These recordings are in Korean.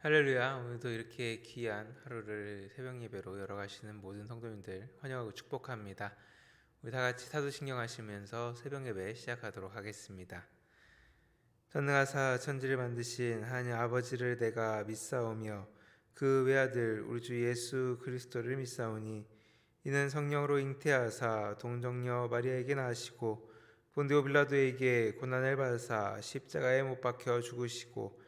할렐루야. 오늘도 이렇게 귀한 하루를 새벽 예배로 열어가시는 모든 성도님들 환영하고 축복합니다. 우리 다 같이 사도신경 하시면서 새벽 예배 시작하도록 하겠습니다. 전능하사 천지를 만드신 하나님 아버지를 내가 믿사오며 그 외아들 우리 주 예수 그리스도를 믿사오니 이는 성령으로 잉태하사 동정녀 마리아에게 낳으시고 본디오 빌라도에게 고난을 받으사 십자가에 못 박혀 죽으시고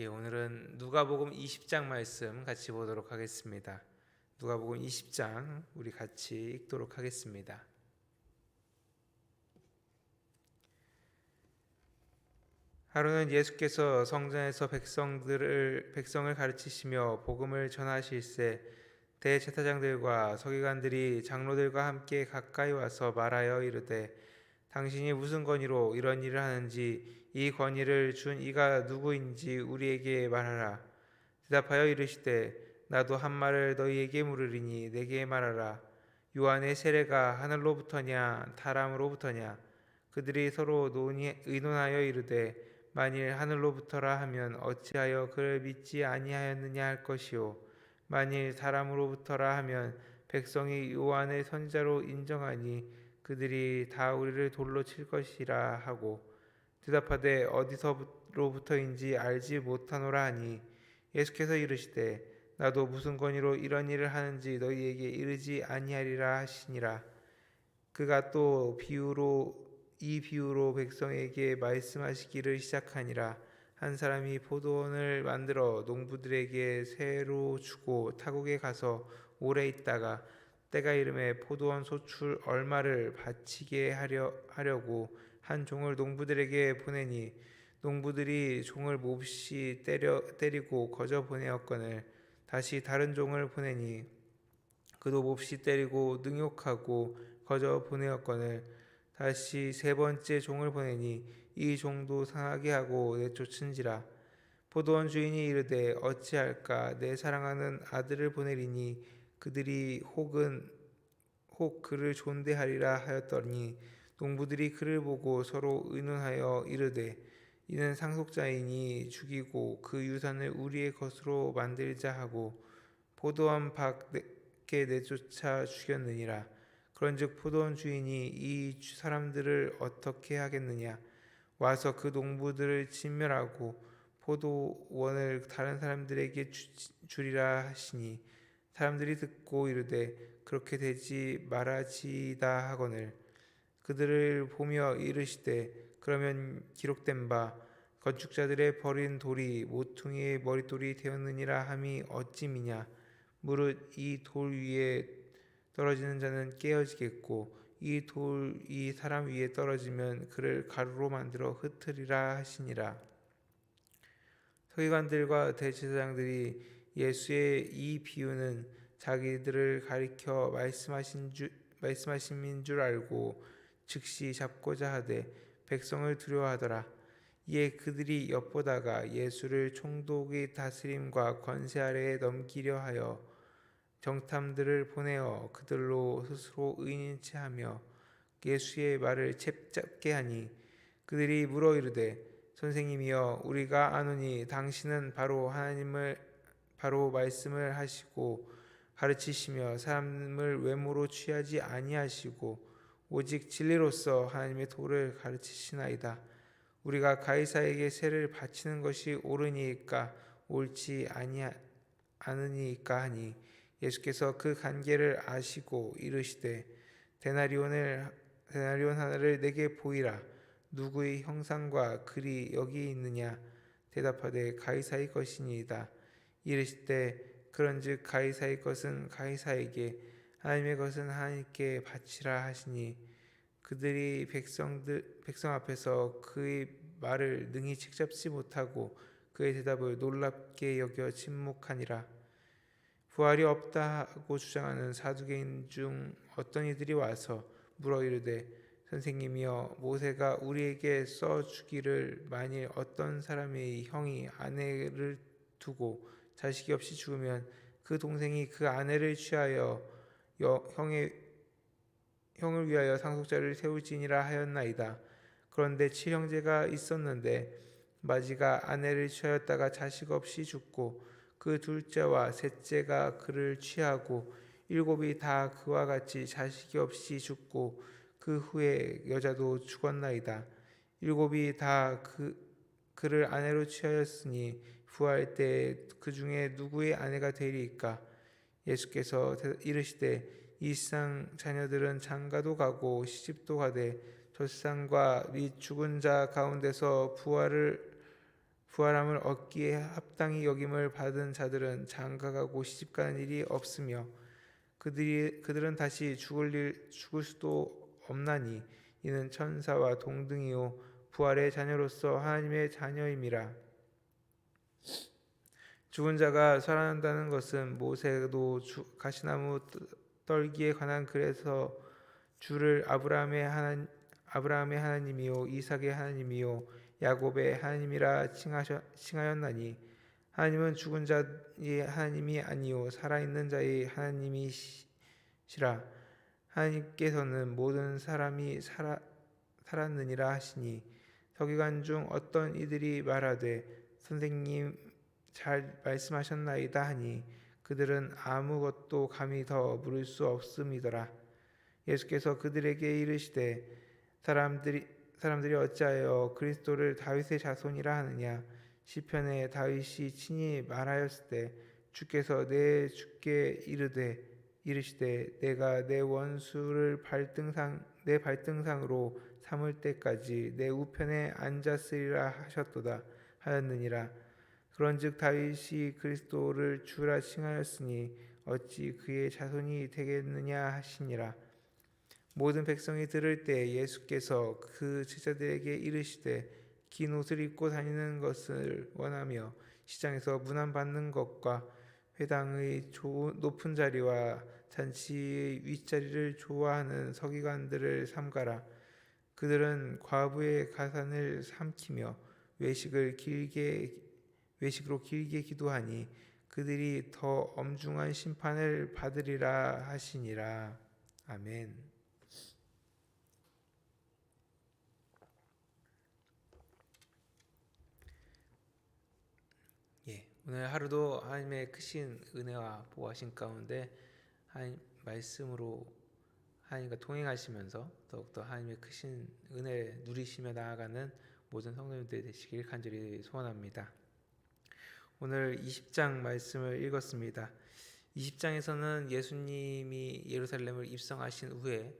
예, 오늘은 누가복음 20장 말씀 같이 보도록 하겠습니다. 누가복음 20장 우리 같이 읽도록 하겠습니다. 하루는 예수께서 성전에서 백성들을 백성을 가르치시며 복음을 전하실세 대제사장들과 서기관들이 장로들과 함께 가까이 와서 말하여 이르되 당신이 무슨 권위로 이런 일을 하는지 이 권위를 준 이가 누구인지 우리에게 말하라. 대답하여 이르시되 나도 한 말을 너희에게 물으리니 내게 말하라. 요한의 세례가 하늘로부터냐 타람으로부터냐 그들이 서로 논의, 의논하여 이르되 만일 하늘로부터라 하면 어찌하여 그를 믿지 아니하였느냐 할 것이요 만일 사람으로부터라 하면 백성이 요한의 선자로 인정하니 그들이 다 우리를 돌로 칠 것이라 하고 대답하되 어디서로부터인지 알지 못하노라 하니 예수께서 이르시되 나도 무슨 권위로 이런 일을 하는지 너희에게 이르지 아니하리라 하시니라. 그가 또 비유로 이 비유로 백성에게 말씀하시기를 시작하니라. 한 사람이 포도원을 만들어 농부들에게 새로 주고 타국에 가서 오래 있다가 때가 이름에 포도원 소출 얼마를 바치게 하려 하려고 한 종을 농부들에게 보내니 농부들이 종을 몹시 때려 때리고 거저 보내었거늘 다시 다른 종을 보내니 그도 몹시 때리고 능욕하고 거저 보내었거늘 다시 세 번째 종을 보내니 이 종도 상하게 하고 내쫓은지라. 포도원 주인이 이르되 어찌할까? 내 사랑하는 아들을 보내리니 그들이 혹은 혹 그를 존대하리라 하였더니 농부들이 그를 보고 서로 의논하여 이르되 이는 상속자이니 죽이고 그 유산을 우리의 것으로 만들자 하고 포도원 밖에 내쫓아 죽였느니라. 그런즉 포도원 주인이 이 사람들을 어떻게 하겠느냐? 와서 그 농부들을 진멸하고 포도원을 다른 사람들에게 주리라 하시니 사람들이 듣고 이르되 그렇게 되지 말아지다 하거늘. 그들을 보며 이르시되 그러면 기록된 바 건축자들의 버린 돌이 모퉁이의 머릿돌이 되었느니라 함이 어찌미냐? 무릇 이 돌 위에 떨어지는 자는 깨어지겠고 이 돌 이 사람 위에 떨어지면 그를 가루로 만들어 흩으리라 하시니라. 서기관들과 대제사장들이 예수의 이 비유는 자기들을 가리켜 말씀하신 줄 말씀하심인 줄 알고 즉시 잡고자 하되 백성을 두려워하더라. 이에 그들이 엿보다가 예수를 총독의 다스림과 권세 아래에 넘기려 하여 정탐들을 보내어 그들로 스스로 의인체 하며 예수의 말을 잽잡게 하니 그들이 물어 이르되 선생님이여 우리가 아노니 당신은 바로 하나님을 바로 말씀을 하시고 가르치시며 사람을 외모로 취하지 아니하시고 오직 진리로서 하나님의 도를 가르치시나이다. 우리가 가이사에게 세를 바치는 것이 옳으니까 옳지 아니 않으니까 하니 예수께서 그 관계를 아시고 이르시되 데나리온을 데나리온 하나를 내게 보이라. 누구의 형상과 글이 여기 있느냐? 대답하되 가이사의 것이니이다 이르시되 그런즉 가이사의 것은 가이사에게 하나님의 것은 하나님께 바치라 하시니 그들이 백성들 백성 앞에서 그의 말을 능히 직잡지 못하고 그의 대답을 놀랍게 여겨 침묵하니라. 부활이 없다고 주장하는 사두개인 중 어떤 이들이 와서 물어 이르되 선생님이여 모세가 우리에게 써 주기를 만일 어떤 사람의 형이 아내를 두고 자식이 없이 죽으면 그 동생이 그 아내를 취하여 여, 형의 형을 위하여 상속자를 세울지니라 하였나이다. 그런데 칠형제가 있었는데 마지가 아내를 취하였다가 자식 없이 죽고 그 둘째와 셋째가 그를 취하고 일곱이 다 그와 같이 자식이 없이 죽고 그 후에 여자도 죽었나이다. 일곱이 다 그 그를 아내로 취하였으니 부활 때 그 중에 누구의 아내가 되리이까? 예수께서 이르시되 이 세상 자녀들은 장가도 가고 시집도 가되 저 세상과 및 죽은 자 가운데서 부활을 부활함을 얻기에 합당히 여김을 받은 자들은 장가가고 시집가는 일이 없으며 그들이 그들은 다시 죽을 일 죽을 수도 없나니 이는 천사와 동등이요 부활의 자녀로서 하나님의 자녀임이라 죽은 자가 살아난다는 것은 모세도 주, 가시나무 떨기에 관한 글에서 주를 아브라함의 하나 아브라함의 하나님이요 이삭의 하나님이요 야곱의 하나님이라 칭하였나니 하나님은 죽은 자의 하나님이 아니요 살아있는 자의 하나님이시라. 하나님께서는 모든 사람이 살아, 살았느니라 하시니 서기관 중 어떤 이들이 말하되 선생님 잘 말씀하셨나이다 하니 그들은 아무것도 감히 더 물을 수 없음이더라. 예수께서 그들에게 이르시되 사람들이 사람들이 어찌하여 그리스도를 다윗의 자손이라 하느냐? 시편에 다윗이 친히 말하였을 때 주께서 내 주께 이르되 이르시되 내가 내 원수를 발등상 내 발등상으로 삼을 때까지 내 우편에 앉았으리라 하셨도다 하였느니라 그런즉 다윗이 그리스도를 주라 칭하였으니 어찌 그의 자손이 되겠느냐 하시니라 모든 백성이 들을 때 예수께서 그 제자들에게 이르시되 긴 옷을 입고 다니는 것을 원하며 시장에서 문안 받는 것과 회당의 높은 자리와 잔치의 윗자리를 좋아하는 서기관들을 삼가라. 그들은 과부의 가산을 삼키며 외식을 길게 외식으로 길게 기도하니 그들이 더 엄중한 심판을 받으리라 하시니라. 아멘. 오늘 하루도 하나님의 크신 은혜와 보호하신 가운데 하나님 말씀으로 하나님과 동행하시면서 더욱더 하나님의 크신 은혜를 누리시며 나아가는 모든 성도님들 되시길 간절히 소원합니다. 오늘 20장 말씀을 읽었습니다. 20장에서는 예수님이 예루살렘을 입성하신 후에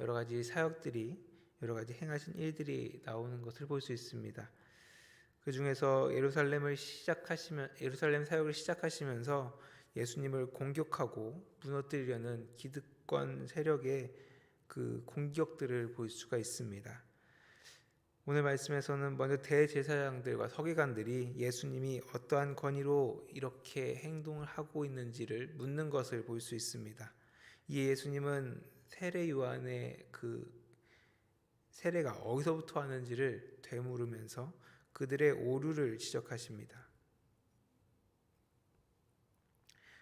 여러 가지 사역들이 여러 가지 행하신 일들이 나오는 것을 볼 수 있습니다. 그 중에서 예루살렘을 시작하시면 예루살렘 사역을 시작하시면서 예수님을 공격하고 무너뜨리려는 기득권 세력의 그 공격들을 볼 수가 있습니다. 오늘 말씀에서는 먼저 대제사장들과 서기관들이 예수님이 어떠한 권위로 이렇게 행동을 하고 있는지를 묻는 것을 볼 수 있습니다. 이 예수님은 세례 요한의 그 세례가 어디서부터 하는지를 되물으면서 그들의 오류를 지적하십니다.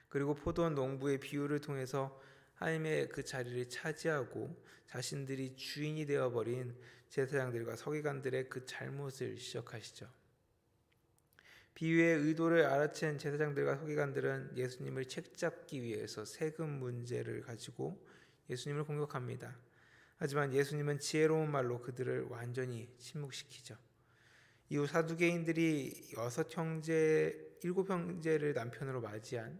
그리고 포도원 농부의 비유를 통해서 하나님의 그 자리를 차지하고 자신들이 주인이 되어버린 제사장들과 서기관들의 그 잘못을 지적하시죠. 비유의 의도를 알아챈 제사장들과 서기관들은 예수님을 책잡기 위해서 세금 문제를 가지고 예수님을 공격합니다. 하지만 예수님은 지혜로운 말로 그들을 완전히 침묵시키죠. 이후 사두개인들이 여섯 형제, 일곱 형제를 남편으로 맞이한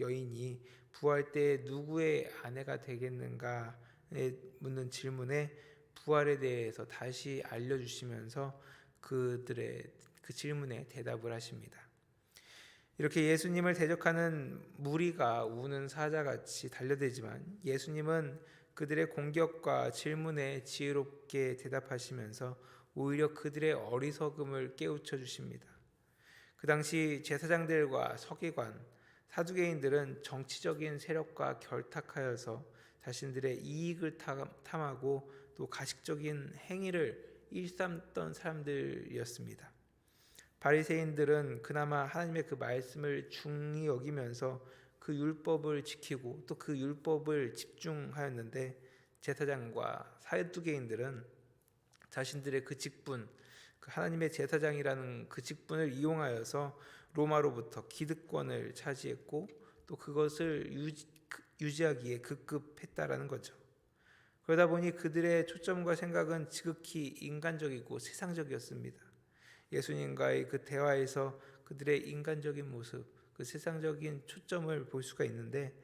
여인이 부활 때 누구의 아내가 되겠는가에 묻는 질문에 부활에 대해서 다시 알려주시면서 그들의 그 질문에 대답을 하십니다. 이렇게 예수님을 대적하는 무리가 우는 사자같이 달려들지만 예수님은 그들의 공격과 질문에 지혜롭게 대답하시면서 오히려 그들의 어리석음을 깨우쳐 주십니다. 그 당시 제사장들과 서기관, 사두개인들은 정치적인 세력과 결탁하여서 자신들의 이익을 탐- 탐하고 또 가식적인 행위를 일삼던 사람들이었습니다. 바리새인들은 그나마 하나님의 그 말씀을 중히 여기면서 그 율법을 지키고 또 그 율법을 집중하였는데 제사장과 사두개인들은 자신들의 그 직분, 그 하나님의 제사장이라는 그 직분을 이용하여서 로마로부터 기득권을 차지했고 또 그것을 유지, 유지 하기에 급급했다라는 거죠. 그러다 보니 그들의 초점과 생각은 지극히 인간적이고 세상적이었습니다. 예수님과의 그 대화에서 그들의 인간적인 모습, 그 세상적인 초점을 볼 수가 있는데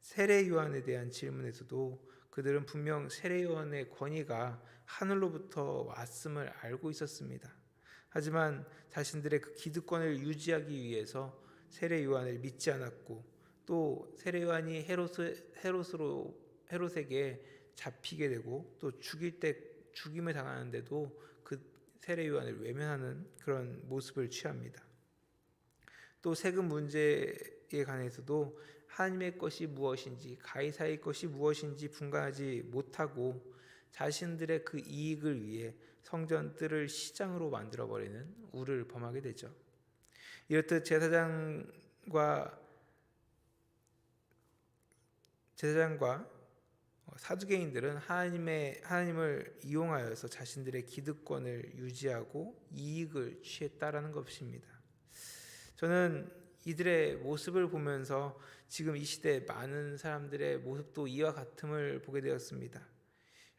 세례 요한에 대한 질문에서도 그들은 분명 세례 요한의 권위가 하늘로부터 왔음을 알고 있었습니다. 하지만 자신들의 그 기득권을 유지하기 위해서 세례 요한을 믿지 않았고 또 세례 요한이 헤롯을 헤롯으로 헤롯에게 잡히게 되고 또 죽일 때 죽임을 당하는데도 그 세례 요한을 외면하는 그런 모습을 취합니다. 또 세금 문제에 관해서도 하나님의 것이 무엇인지 가이사의 것이 무엇인지 분간하지 못하고 자신들의 그 이익을 위해 성전 뜰을 시장으로 만들어 버리는 우를 범하게 되죠. 이렇듯 제사장과 제사장과 사두개인들은 하나님의 하나님을 이용하여서 자신들의 기득권을 유지하고 이익을 취했다라는 것입니다. 저는 이들의 모습을 보면서 지금 이 시대 많은 사람들의 모습도 이와 같음을 보게 되었습니다.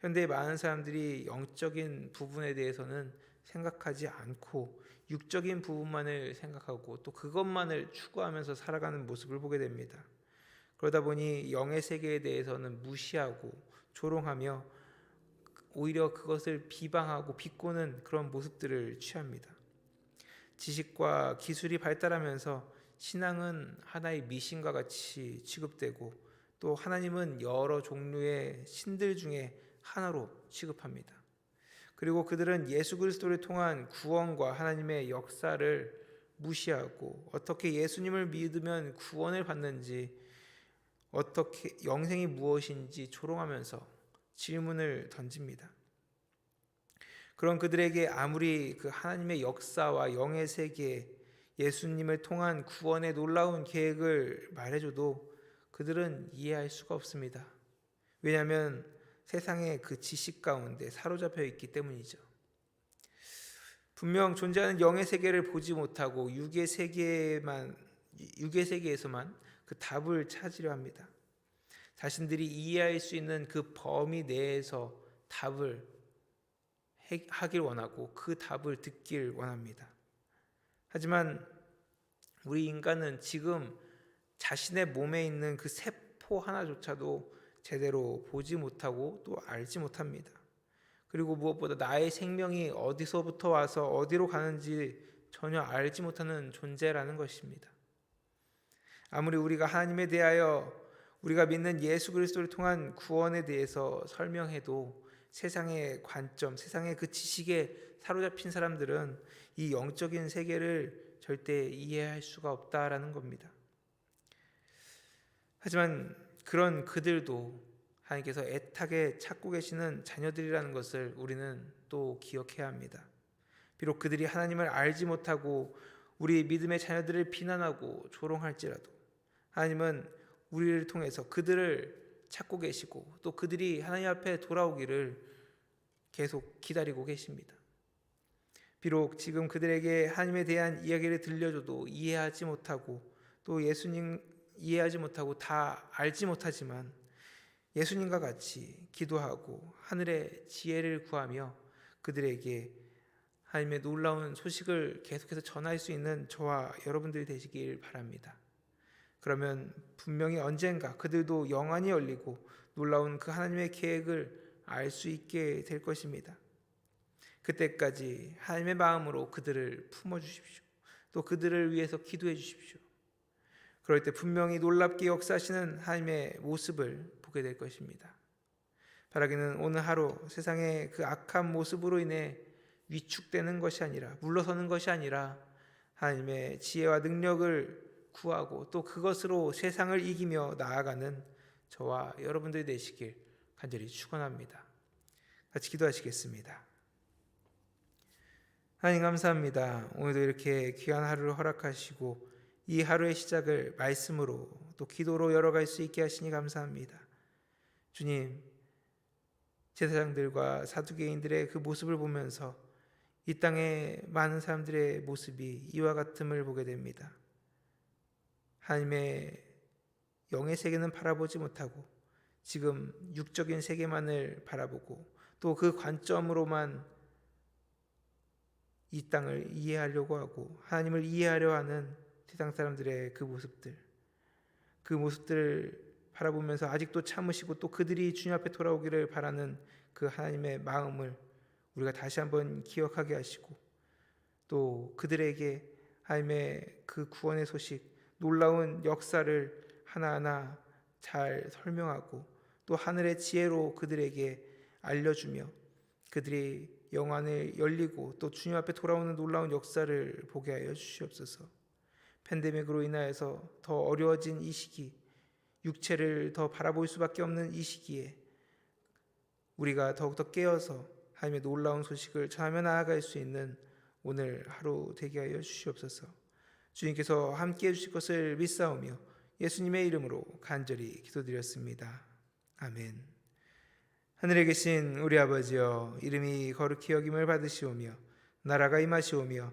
현대의 많은 사람들이 영적인 부분에 대해서는 생각하지 않고 육적인 부분만을 생각하고 또 그것만을 추구하면서 살아가는 모습을 보게 됩니다. 그러다 보니 영의 세계에 대해서는 무시하고 조롱하며 오히려 그것을 비방하고 비꼬는 그런 모습들을 취합니다. 지식과 기술이 발달하면서 신앙은 하나의 미신과 같이 취급되고 또 하나님은 여러 종류의 신들 중에 하나로 취급합니다. 그리고 그들은 예수 그리스도를 통한 구원과 하나님의 역사를 무시하고 어떻게 예수님을 믿으면 구원을 받는지 어떻게 영생이 무엇인지 조롱하면서 질문을 던집니다. 그런 그들에게 아무리 그 하나님의 역사와 영의 세계, 예수님을 통한 구원의 놀라운 계획을 말해줘도 그들은 이해할 수가 없습니다. 왜냐하면 세상의 그 지식 가운데 사로잡혀 있기 때문이죠. 분명 존재하는 영의 세계를 보지 못하고 육의 세계만 육의 세계에서만 그 답을 찾으려 합니다. 자신들이 이해할 수 있는 그 범위 내에서 답을 하길 원하고 그 답을 듣길 원합니다. 하지만 우리 인간은 지금 자신의 몸에 있는 그 세포 하나조차도 제대로 보지 못하고 또 알지 못합니다. 그리고 무엇보다 나의 생명이 어디서부터 와서 어디로 가는지 전혀 알지 못하는 존재라는 것입니다. 아무리 우리가 하나님에 대하여 우리가 믿는 예수 그리스도를 통한 구원에 대해서 설명해도 세상의 관점, 세상의 그 지식에 사로잡힌 사람들은 이 영적인 세계를 절대 이해할 수가 없다라는 겁니다. 하지만 그런 그들도 하나님께서 애타게 찾고 계시는 자녀들이라는 것을 우리는 또 기억해야 합니다. 비록 그들이 하나님을 알지 못하고 우리 믿음의 자녀들을 비난하고 조롱할지라도 하나님은 우리를 통해서 그들을 찾고 계시고 또 그들이 하나님 앞에 돌아오기를 계속 기다리고 계십니다. 비록 지금 그들에게 하나님에 대한 이야기를 들려줘도 이해하지 못하고 또 예수님 이해하지 못하고 다 알지 못하지만 예수님과 같이 기도하고 하늘의 지혜를 구하며 그들에게 하나님의 놀라운 소식을 계속해서 전할 수 있는 저와 여러분들이 되시길 바랍니다. 그러면 분명히 언젠가 그들도 영안이 열리고 놀라운 그 하나님의 계획을 알 수 있게 될 것입니다. 그때까지 하나님의 마음으로 그들을 품어 주십시오. 또 그들을 위해서 기도해 주십시오. 그럴 때 분명히 놀랍게 역사하시는 하나님의 모습을 보게 될 것입니다. 바라기는 오늘 하루 세상의 그 악한 모습으로 인해 위축되는 것이 아니라 물러서는 것이 아니라 하나님의 지혜와 능력을 구하고 또 그것으로 세상을 이기며 나아가는 저와 여러분들이 되시길 간절히 축원합니다. 같이 기도하시겠습니다. 하나님 감사합니다. 오늘도 이렇게 귀한 하루를 허락하시고 이 하루의 시작을 말씀으로 또 기도로 열어갈 수 있게 하시니 감사합니다. 주님, 제사장들과 사두개인들의 그 모습을 보면서 이 땅의 많은 사람들의 모습이 이와 같음을 보게 됩니다. 하나님의 영의 세계는 바라보지 못하고 지금 육적인 세계만을 바라보고 또 그 관점으로만 이 땅을 이해하려고 하고 하나님을 이해하려 하는 세상 사람들의 그 모습들 그 모습들을 바라보면서 아직도 참으시고 또 그들이 주님 앞에 돌아오기를 바라는 그 하나님의 마음을 우리가 다시 한번 기억하게 하시고 또 그들에게 하나님의 그 구원의 소식 놀라운 역사를 하나하나 잘 설명하고 또 하늘의 지혜로 그들에게 알려주며 그들이 영안을 열리고 또 주님 앞에 돌아오는 놀라운 역사를 보게 하여 주시옵소서. 팬데믹으로 인하여서 더 어려워진 이 시기, 육체를 더 바라볼 수밖에 없는 이 시기에 우리가 더욱더 깨어서 하나님의 놀라운 소식을 전하며 나아갈 수 있는 오늘 하루 되게 하여 주시옵소서. 주님께서 함께 해 주실 것을 믿사오며 예수님의 이름으로 간절히 기도드렸습니다. 아멘. 하늘에 계신 우리 아버지여 이름이 거룩히 여김을 받으시오며 나라가 임하시오며